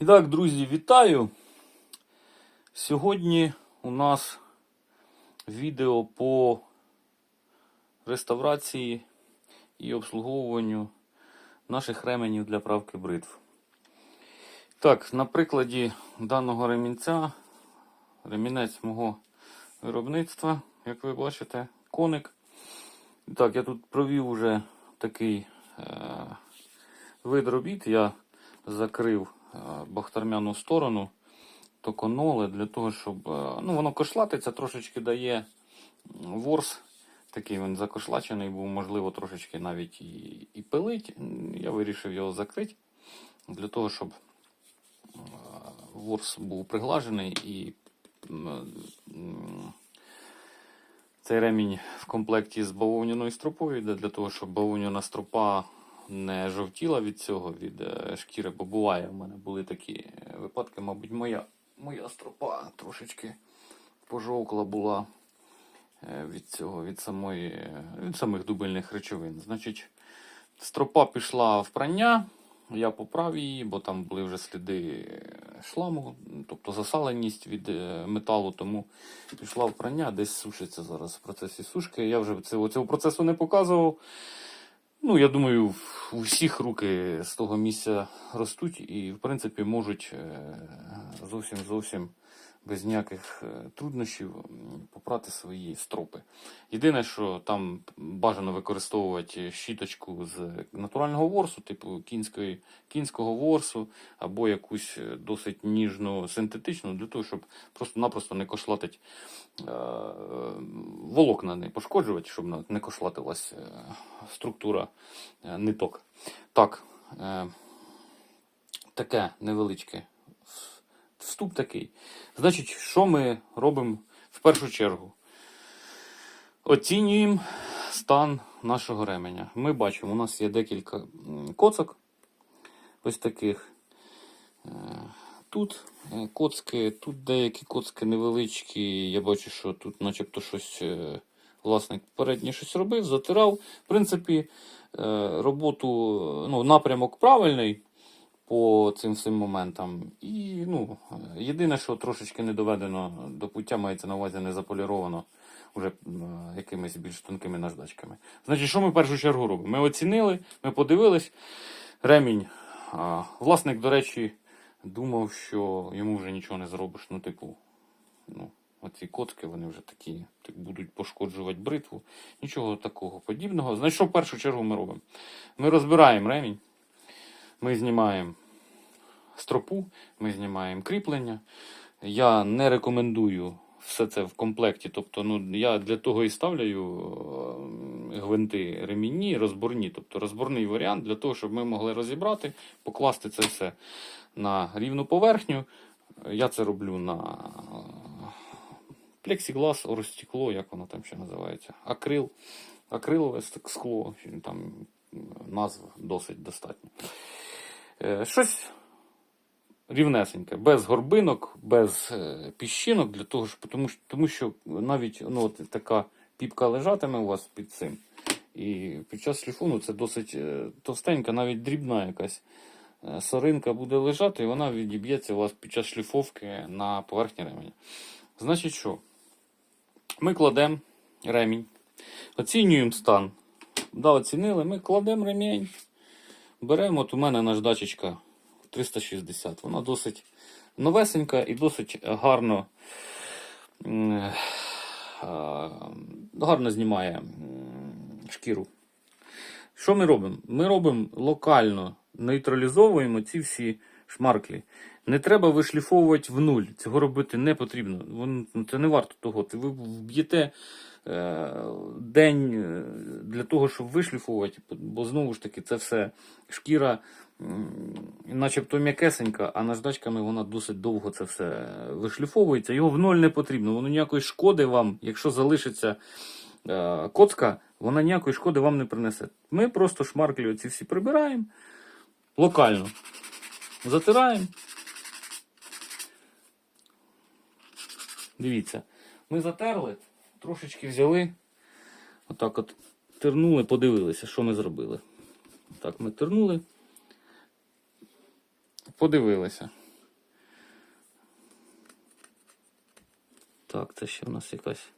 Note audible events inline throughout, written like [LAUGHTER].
І так, друзі, вітаю! Сьогодні у нас відео по реставрації і обслуговуванню наших ременів для правки бритв. Так, на прикладі даного ремінця, ремінець мого виробництва, як ви бачите, коник. Так, я тут провів уже такий е, вид робіт. Я закрив бахтармяну сторону токоноли для того, щоб. е, ну, воно кошлатиться, трошечки дає ворс. Такий він закошлачений був, можливо, трошечки навіть і, і пилить. Я вирішив його закрити для того, щоб е, ворс був приглажений і цей ремінь в комплекті з бавовняною стропою йде для того, щоб бавовняна стропа не жовтіла від цього, від е, шкіри, бо буває, в мене були такі е, випадки, мабуть, моя, моя стропа трошечки пожовкла була е, від цього, від самої, від самих дубильних речовин. Значить, стропа пішла в прання, я поправ її, бо там були вже сліди шламу, тобто засаленість від металу, тому пішла в прання, десь сушиться зараз в процесі сушки. Я вже цього, цього процесу не показував. Ну, я думаю, у всіх руки з того місця ростуть і, в принципі, можуть е, зовсім зовсім без ніяких е, труднощів попрати свої стропи. Єдине, що там бажано використовувати щіточку з натурального ворсу, типу кінської, кінського ворсу, або якусь е, досить ніжну синтетичну, для того, щоб просто-напросто не кошлатить е, волокна не пошкоджувати, щоб не кошлатилась е, структура е, ниток. Так, е, таке невеличке вступ такий. Значить, що ми робимо в першу чергу? Оцінюємо стан нашого ременя. Ми бачимо, у нас є декілька коцок. Ось таких. Е, Тут е, коцки, тут деякі коцки невеличкі. Я бачу, що тут начебто щось е, власник передній щось робив, затирав. В принципі, роботу, ну, напрямок правильний по цим всім моментам. І ну, єдине, що трошечки не доведено до пуття, мається на увазі не заполіровано вже якимись більш тонкими наждачками. Значить, що ми в першу чергу робимо? Ми оцінили, ми подивились. Ремінь. А, власник, до речі, думав, що йому вже нічого не зробиш. Ну, типу, ну, оці коцки, вони вже такі так, будуть пошкоджувати бритву. Нічого такого подібного. Значить, що в першу чергу ми робимо? Ми розбираємо ремінь. Ми знімаємо стропу, ми знімаємо кріплення. Я не рекомендую все це в комплекті. Тобто, ну, я для того і ставлю е, гвинти ремінні, розборні. Тобто розборний варіант для того, щоб ми могли розібрати, покласти це все на рівну поверхню. Я це роблю на е, плексіглас, оростекло, як воно там ще називається, акрил, акрилове скло, там назв досить достатньо. Е, Щось рівнесеньке, без горбинок, без е, піщинок, для того, щоб, тому, тому що навіть ну, от така піпка лежатиме у вас під цим. І під час шліфуну це досить е, товстенька, навіть дрібна якась соринка буде лежати, і вона відіб'ється у вас під час шліфовки на поверхні ременя. Значить що? Ми кладемо ремінь, оцінюємо стан. Да, оцінили, ми кладемо ремінь. Беремо, от у мене наждачечка 360. Вона досить новесенька і досить гарно, гарно знімає шкіру. Що ми робимо? Ми робимо локально нейтралізовуємо ці всі шмарклі. Не треба вишліфовувати в нуль. Цього робити не потрібно. Це не варто того. Ви вб'єте день е, для того, щоб вишліфувати, бо знову ж таки це все шкіра, начебто м'якесенька, а наждачками вона досить довго це все вишліфовується. Його в ноль не потрібно. Воно ніякої шкоди вам, якщо залишиться е, коцка, вона ніякої шкоди вам не принесе. Ми просто шмарклі оці всі прибираємо локально. Затираємо. Дивіться, ми затерли, Трошечки взяли, отак от тернули, подивилися, що ми зробили. Так, ми тернули, подивилися. Так, це ще в нас якась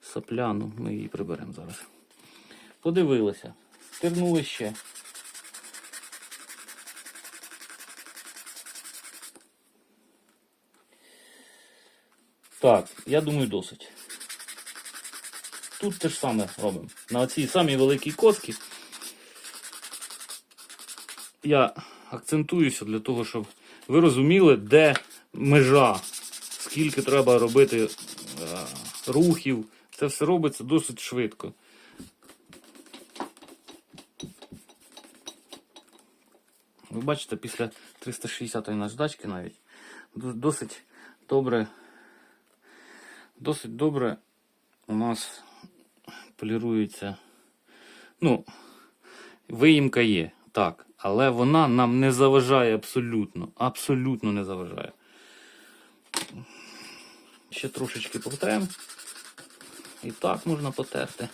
сопляну. ми її приберемо зараз. Подивилися, тернули ще. Так, я думаю, досить. Тут те ж саме робимо. На цій самій великій коцкі я акцентуюся для того, щоб ви розуміли, де межа, скільки треба робити е, рухів. Це все робиться досить швидко. Ви бачите, після 360-ї наждачки навіть досить добре, досить добре у нас полірується. Ну, виїмка є, так, але вона нам не заважає абсолютно. Абсолютно не заважає. Ще трошечки потрем. І так можна потерти.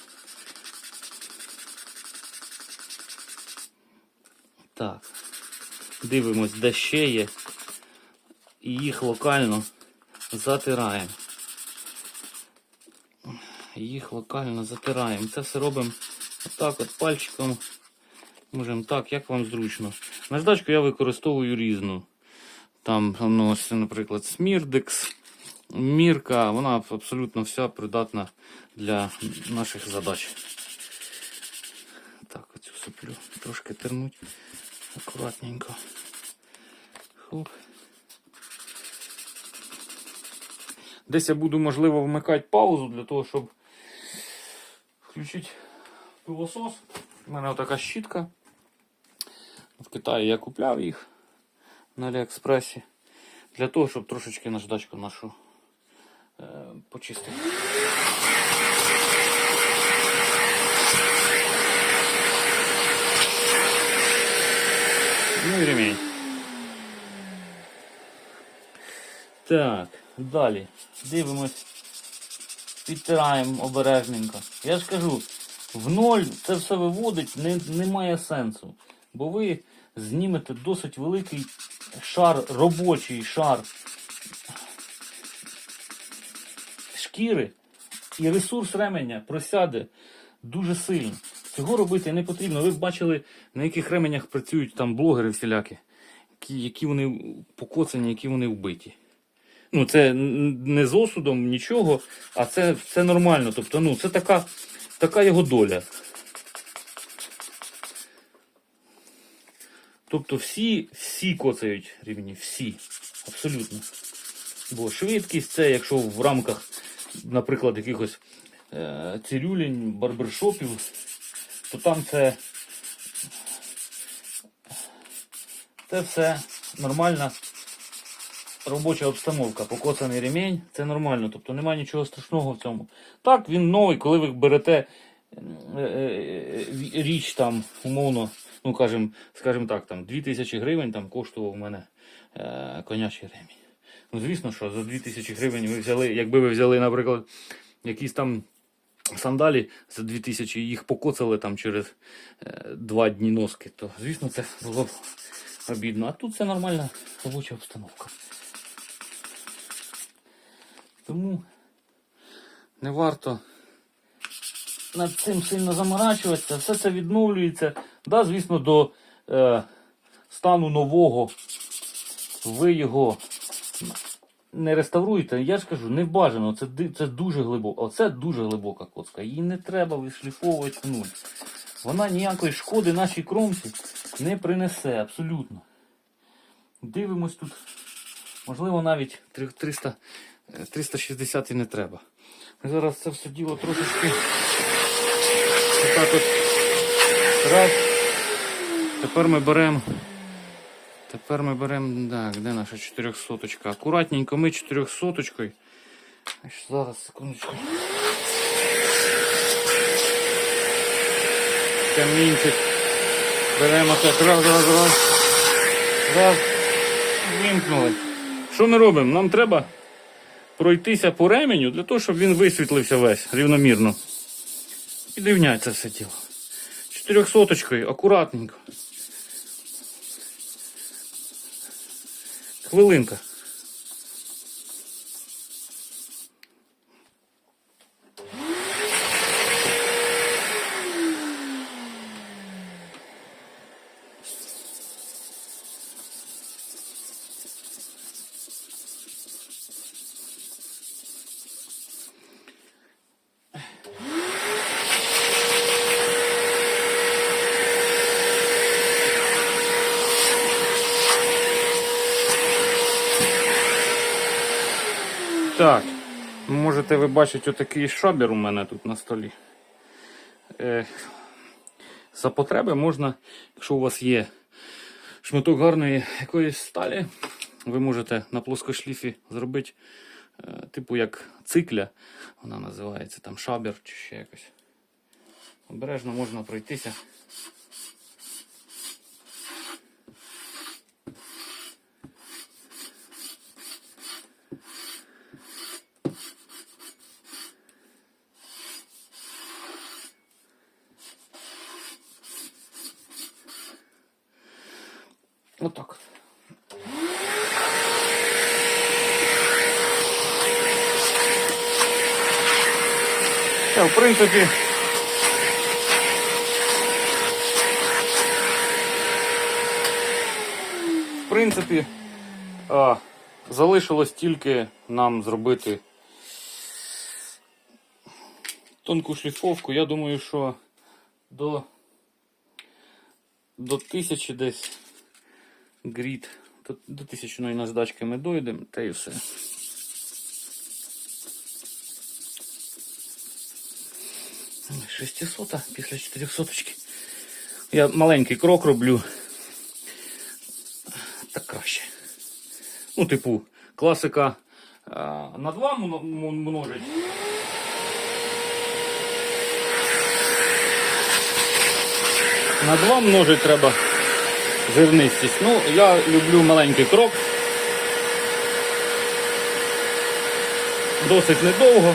Так. Дивимось, де ще є. І їх локально затираємо. Їх локально затираємо. Це все робимо отак от пальчиком. Можемо так, як вам зручно. Наждачку я використовую різну. Там, ну, ось, наприклад, Смірдекс, Мірка, вона абсолютно вся придатна для наших задач. Так, оцю соплю трошки тернуть. Акуратненько. Хук. Десь я буду, можливо, вмикати паузу для того, щоб включити пилосос. У мене така щітка. В Китаї я купляв їх на Аліекспресі. Для того, щоб трошечки наждачку нашу е, почистити. Ну і ремінь. Так, далі. Дивимось. Підтираємо обережненько. Я ж кажу, в ноль це все виводить не, немає сенсу. Бо ви знімете досить великий шар, робочий шар шкіри, і ресурс ременя просяде дуже сильно. Цього робити не потрібно. Ви б бачили, на яких ременях працюють там блогери всілякі, які, вони покоцані, які вони вбиті. Ну, це не з осудом нічого, а це, це нормально. Тобто, ну, це така, така його доля. Тобто всі, всі коцають рівні, всі. Абсолютно. Бо швидкість це, якщо в рамках, наприклад, якихось е, цирюлень, барбершопів, то там це, це все нормальна робоча обстановка. Покоцаний ремінь, це нормально. Тобто немає нічого страшного в цьому. Так, він новий, коли ви берете е, е, е, річ там, умовно, ну кажем, скажімо так, там 2000 гривень там коштував у мене е, конячий ремінь. Ну, звісно, що за 2000 гривень ви взяли, якби ви взяли, наприклад, якісь там сандалі за 2000 їх покоцали там через е, два дні носки, то звісно це було б обідно. А тут це нормальна робоча обстановка. Тому не варто над цим сильно заморачуватися. Все це відновлюється. Да, звісно, до е, стану нового ви його не реставруєте. Я ж кажу, не бажано. Це, це дуже глибоко. Оце дуже глибока коцка. Її не треба вишліфовувати нуль. Вона ніякої шкоди нашій кромці не принесе абсолютно. Дивимось тут. Можливо, навіть 300, е, 360 і не треба. Зараз це все діло трошечки. Отак от. Раз. Тепер ми беремо. Тепер ми беремо. Так, де наша 400 Акуратненько ми 400 Зараз, секундочку. Камінчик. Беремо так. Раз, раз, раз. Раз. Вимкнули. Що ми робимо? Нам треба пройтися по ременю для того, щоб він висвітлився весь рівномірно. І дивняється все тіло. Чотирьохсоточкою, акуратненько. Хвилинка. Так, можете ви бачити отакий шабер у мене тут на столі. Е, за потреби можна, якщо у вас є шматок гарної якоїсь сталі, ви можете на плоскошліфі зробити, е, типу як цикля, вона називається там шабер чи ще якось. Обережно можна пройтися. Отак от. Та, в принципі. В принципі, а, залишилось тільки нам зробити тонку шліфовку. Я думаю, що до, до тисячі десь гріт. До, до тисячної наждачки ми дойдемо, та і все. Шестисота після 400 Я маленький крок роблю. Так краще. Ну, типу, класика на 2 множить. На 2 множить треба зернистість. Ну, я люблю маленький крок. Досить недовго.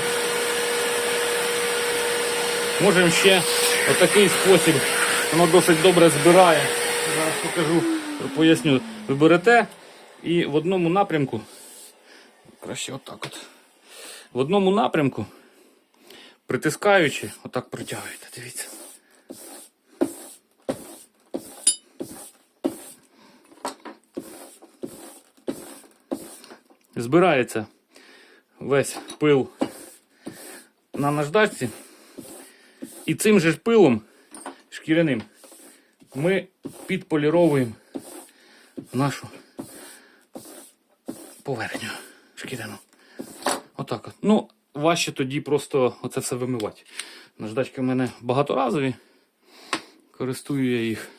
Можемо ще отакий спосіб, воно досить добре збирає. Зараз покажу, поясню. Ви берете і в одному напрямку, краще отак от. В одному напрямку, притискаючи, отак протягуєте. Дивіться. Збирається весь пил на наждачці. І цим же ж пилом шкіряним ми підполіровуємо нашу поверхню шкіряну. Отак от. Ну, важче тоді просто оце все вимивати. Наждачки в мене багаторазові. Користую я їх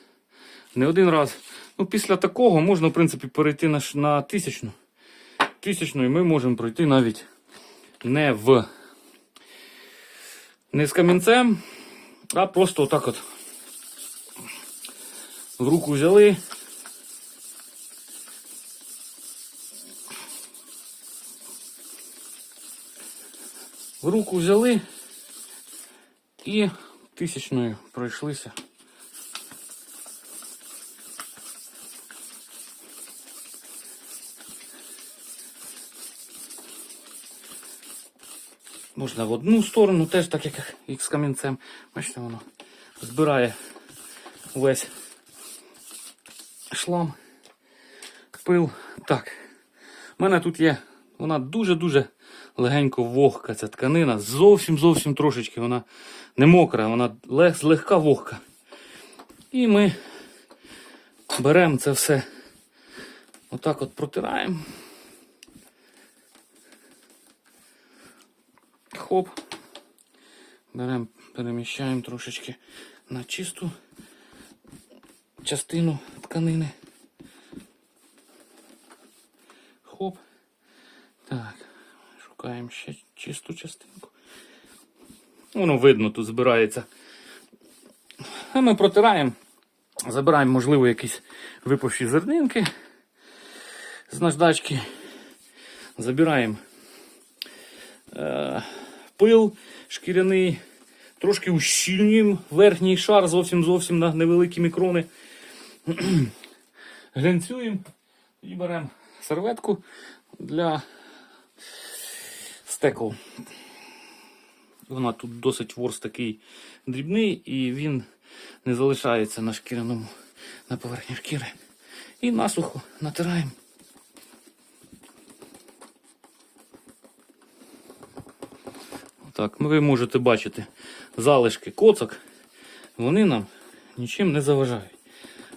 не один раз. Ну, після такого можна, в принципі, перейти на, на тисячну. Тисячну і ми можемо пройти навіть не в не з камінцем, а просто отак от в руку взяли. В руку взяли і тисячною пройшлися. Можна в одну сторону, теж так як і з камінцем. Бачите, воно збирає весь шлам, пил. Так. У мене тут є, вона дуже-дуже легенько вогка, ця тканина. Зовсім зовсім трошечки вона не мокра, вона лег, злегка вогка. І ми беремо це все. Отак от протираємо. Хоп. Беремо, переміщаємо трошечки на чисту частину тканини. Хоп. Так. Шукаємо ще чисту частинку. Воно видно, тут збирається. А ми протираємо. Забираємо, можливо, якісь випавші зернинки з наждачки. Забираємо е, пил шкіряний, трошки ущільнюємо верхній шар зовсім зовсім на невеликі мікрони. [CLEARS THROAT] Глянцюємо і беремо серветку для стекол. Вона тут досить ворс такий дрібний і він не залишається на шкіряному на поверхні шкіри. І насухо натираємо. Так, ну ви можете бачити залишки коцок, вони нам нічим не заважають.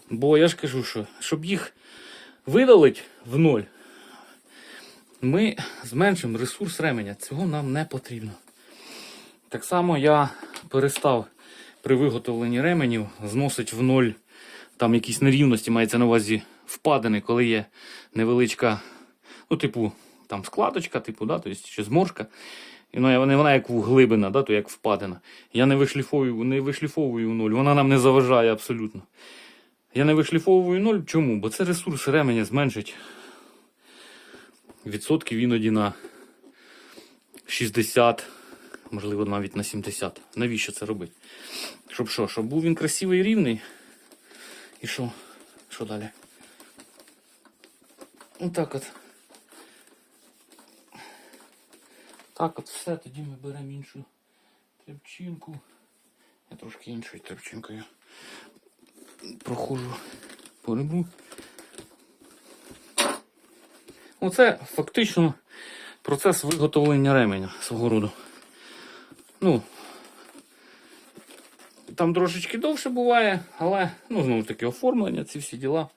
Бо я ж кажу, що щоб їх видалити в ноль, ми зменшимо ресурс ременя. Цього нам не потрібно. Так само я перестав при виготовленні ременів зносить в ноль там якісь нерівності, мається на увазі впадини, коли є невеличка, ну, типу, там складочка, типу, да, тобто, чи зморшка. Ну, вона, вона як глибина, да, то як впадина. Я не вишліфовую, не вишліфовую нуль, вона нам не заважає абсолютно. Я не вишліфовую ноль. Чому? Бо це ресурс ременя зменшить відсотків іноді на 60, можливо, навіть на 70. Навіщо це робити? Щоб що? Щоб був він красивий і рівний. І що? Що далі? Отак от. Так от все, тоді ми беремо іншу тряпчинку. Я трошки іншою тряпчинкою проходжу по рибу. Оце фактично процес виготовлення ременя свого роду. Ну, там трошечки довше буває, але ну, знову ж таки оформлення, ці всі діла.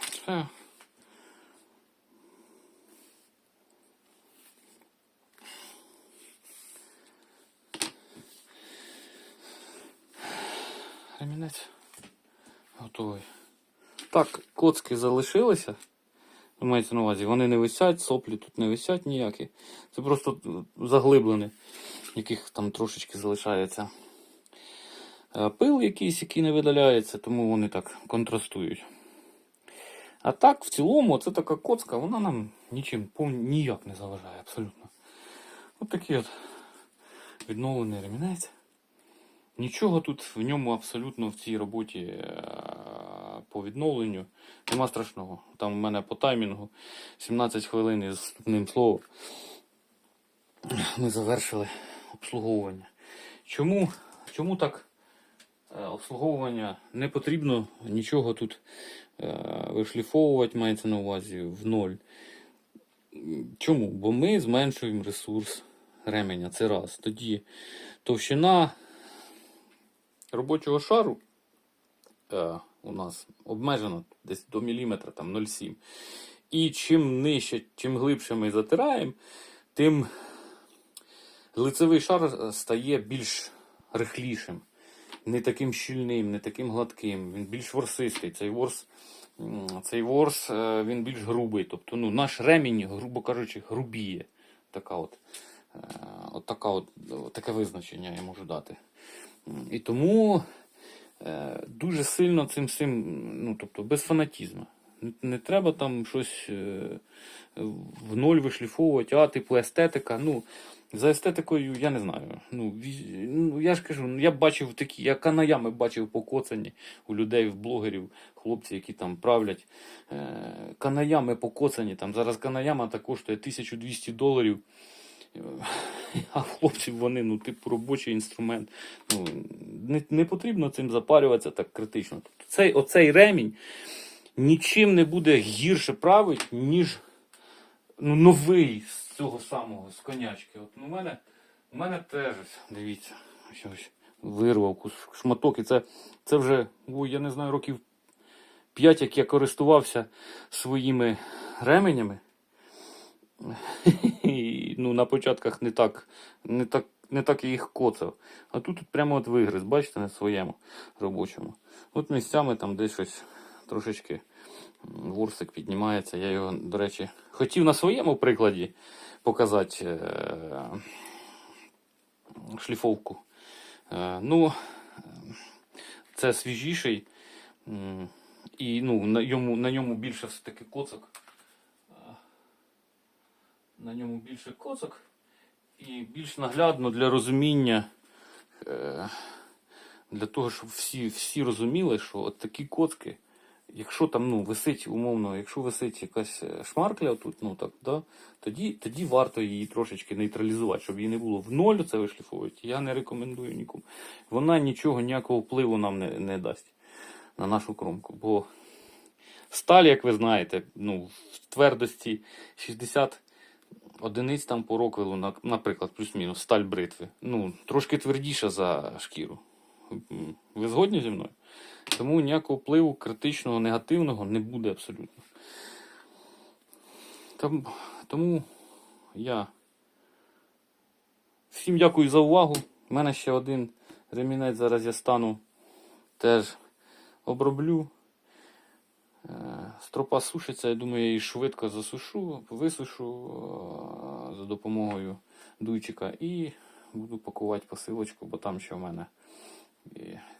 Все. Ремінець готовий. Так, коцки залишилися. Мається на увазі, вони не висять, соплі тут не висять ніякі. Це просто заглиблене, яких там трошечки залишається е, пил якийсь, який не видаляється, тому вони так контрастують. А так, в цілому, це така коцка, вона нам нічим ніяк не заважає абсолютно. От такий от відновлений ремінець. Нічого тут в ньому абсолютно в цій роботі е, по відновленню нема страшного. Там у мене по таймінгу 17 хвилин із вступним словом. Ми завершили обслуговування. Чому, чому так е, обслуговування не потрібно нічого тут е, вишліфовувати, мається на увазі в ноль. Чому? Бо ми зменшуємо ресурс ременя. Це раз. Тоді товщина робочого шару е, у нас обмежена десь до міліметра, там 0,7. І чим нижче, чим глибше ми затираємо, тим лицевий шар стає більш рихлішим, не таким щільним, не таким гладким, він більш ворсистий. Цей ворс, цей ворс е, він більш грубий. Тобто ну, наш ремінь, грубо кажучи, грубіє. Така от, е, от, така от, таке визначення я можу дати. І тому дуже сильно цим всім, ну тобто без фанатізму. Не, треба там щось е, в ноль вишліфовувати, а типу естетика. Ну, за естетикою я не знаю. Ну, ну я ж кажу, я бачив такі, я канаями бачив покоцані у людей, в блогерів, хлопці, які там правлять. Е, канаями покоцані. Там зараз канаяма та коштує 1200 доларів. [LAUGHS] А хлопців вони, ну, типу, робочий інструмент. Ну, не, не потрібно цим запарюватися так критично. Тобто цей, оцей ремінь нічим не буде гірше править, ніж ну, новий з цього самого, з конячки. От ну, у мене, у мене теж, дивіться, ось, ось вирвав шматок. І це, це вже, ой, я не знаю, років 5, як я користувався своїми ременями. [LAUGHS] Ну, на початках не так, не так, не так я їх коцав. А тут, тут прямо от вигриз, бачите, на своєму робочому. От місцями там десь щось трошечки ворсик піднімається. Я його, до речі, хотів на своєму прикладі показати е- шліфовку. Е, ну, це свіжіший. І ну, на, йому, на ньому більше все-таки коцок. На ньому більше коцок. І більш наглядно для розуміння. Е, для того, щоб всі, всі розуміли, що от такі коцки, якщо там ну, висить умовно, якщо висить якась е, шмаркля тут, ну так, да, тоді, тоді варто її трошечки нейтралізувати, щоб її не було в ноль це вишліфовувати. Я не рекомендую нікому. Вона нічого, ніякого впливу нам не, не дасть на нашу кромку. Бо сталь, як ви знаєте, ну, в твердості 60 одиниць там по роквелу, наприклад, плюс-мінус, сталь бритви. Ну, трошки твердіша за шкіру. Ви згодні зі мною? Тому ніякого впливу критичного, негативного не буде абсолютно. Там, тому я всім дякую за увагу. У мене ще один ремінець. Зараз я стану теж оброблю. Е, Стропа сушиться, я думаю, я її швидко засушу, висушу е, за допомогою дуйчика і буду пакувати посилочку, бо там ще в мене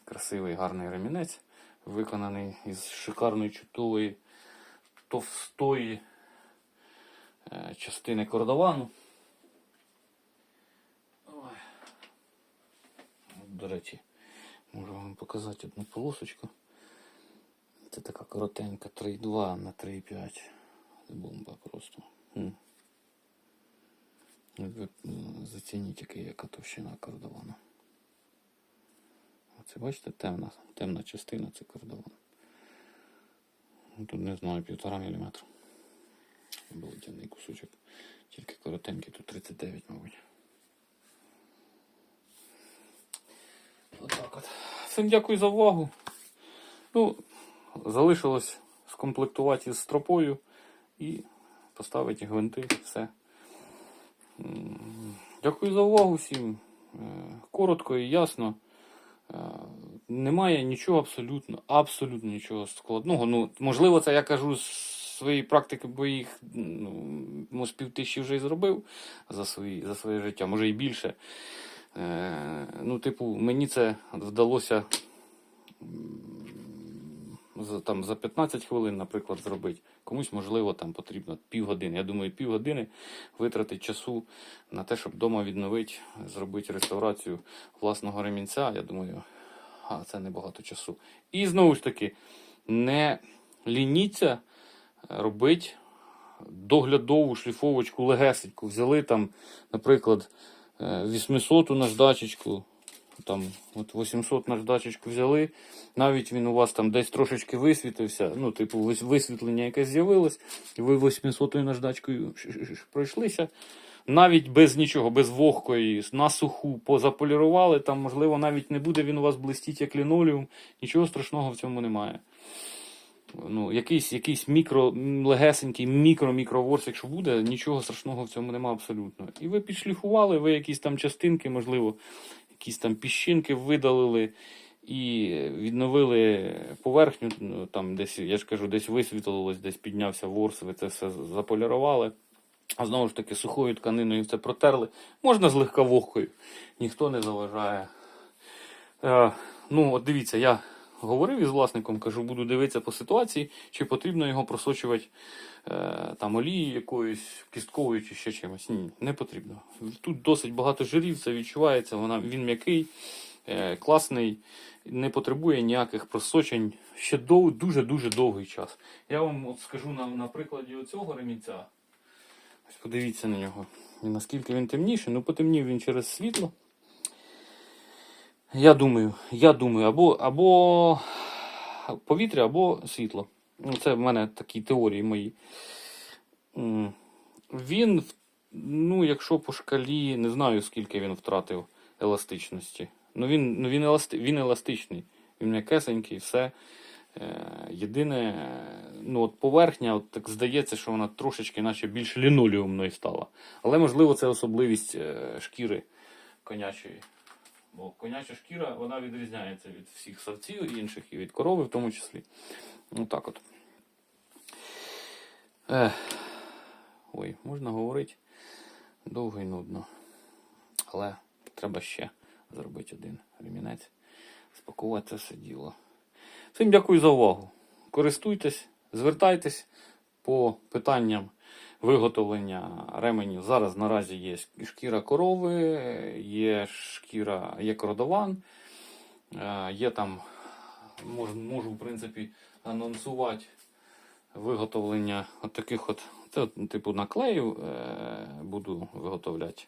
красивий гарний ремінець, виконаний із шикарної чудової товстої е, частини кордовану. До речі, можу вам показати одну полосочку. Це така коротенька 3,2 на 3,5. Це бомба просто. Ви м, зацініть, який яка товщина кордовану. Оце бачите, темна, темна частина це кордован. Ну, Тут не знаю, півтора міліметра. Обалденний кусочок. Тільки коротенький, тут 39, мабуть. Отак от. Всім дякую за увагу. Ну, залишилось скомплектувати із стропою і поставити гвинти, все. Дякую за увагу всім. Е, Коротко і ясно. Е, Немає нічого абсолютно, абсолютно нічого складного. Ну, можливо, це я кажу з своєї практики, бо їх ну, може півтисячі вже і зробив за, свої, за своє життя, може і більше. Е, ну, типу, мені це вдалося за, там, за 15 хвилин, наприклад, зробити. Комусь, можливо, там потрібно півгодини. Я думаю, півгодини витратить часу на те, щоб вдома відновити, зробити реставрацію власного ремінця. Я думаю, а, це небагато часу. І знову ж таки, не лініться робити доглядову шліфовочку легесеньку. Взяли там, наприклад, 800 наждачечку, там от 800 наждачечку взяли, навіть він у вас там десь трошечки висвітився, ну, типу, висвітлення якесь з'явилось, і ви 800 наждачкою пройшлися. Навіть без нічого, без вогкої, на суху позаполірували, там, можливо, навіть не буде він у вас блистіть як лінолеум, нічого страшного в цьому немає. Ну, якийсь, якийсь мікро, легесенький мікро-мікроворс, якщо буде, нічого страшного в цьому немає абсолютно. І ви підшліфували, ви якісь там частинки, можливо, якісь там піщинки видалили і відновили поверхню. Ну, там десь, я ж кажу, десь висвітлилось, десь піднявся ворс, ви це все заполірували. А знову ж таки, сухою тканиною це протерли. Можна з легковогкою, ніхто не заважає. Е, ну, от дивіться, я говорив із власником, кажу, буду дивитися по ситуації, чи потрібно його просочувати там олією якоюсь кістковою чи ще чимось. Ні, не потрібно. Тут досить багато жирів, це відчувається, вона, він м'який, е, класний, не потребує ніяких просочень ще дуже-дуже довгий час. Я вам от скажу на, на прикладі оцього ремінця. Ось подивіться на нього. І наскільки він темніший, ну потемнів він через світло. Я думаю, я думаю, або, або повітря, або світло. Ну, це в мене такі теорії мої. Він, ну, якщо по шкалі, не знаю, скільки він втратив еластичності. Ну, він, ну, він, еласти, він еластичний, він м'якесенький, все. Е, Єдине, ну от поверхня, от так здається, що вона трошечки наче більш лінолеумною стала. Але можливо це особливість е, шкіри конячої. Бо коняча шкіра вона відрізняється від всіх савців інших і від корови в тому числі. Ну так от. Ех. Ой, можна говорити довго і нудно. Але треба ще зробити один ремінець. Спакувати це все діло. Всім дякую за увагу. Користуйтесь, звертайтесь по питанням виготовлення ременів. Зараз наразі є шкіра корови, є шкіра, є кордован, е, є там, можу, можу в принципі, анонсувати виготовлення от таких от, типу наклеїв е, буду виготовляти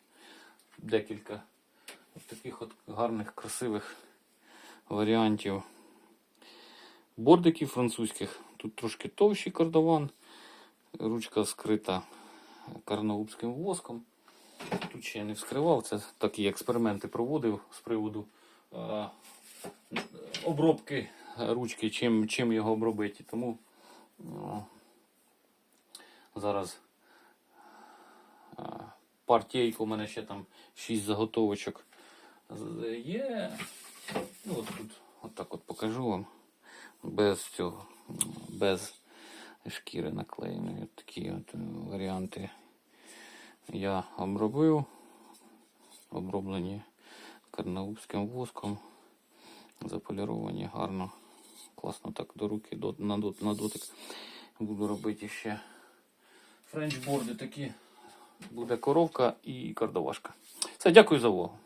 декілька от таких от гарних, красивих варіантів бордиків французьких. Тут трошки товщий кордован, ручка скрита карнаубським воском. Тут ще я не вскривав, це такі експерименти проводив з приводу е, обробки ручки, чим, чим його обробити. Тому ну, зараз партійку, у мене ще там 6 заготовочок є. Ну, от тут, от так от покажу вам. Без цього, без шкіри наклеєної. Такі от е, варіанти я обробив. Оброблені карнаубським воском. Заполіровані гарно. Класно так до руки, до, на, до, на дотик. Буду робити ще френчборди такі. Буде коровка і кардовашка. Все, дякую за увагу.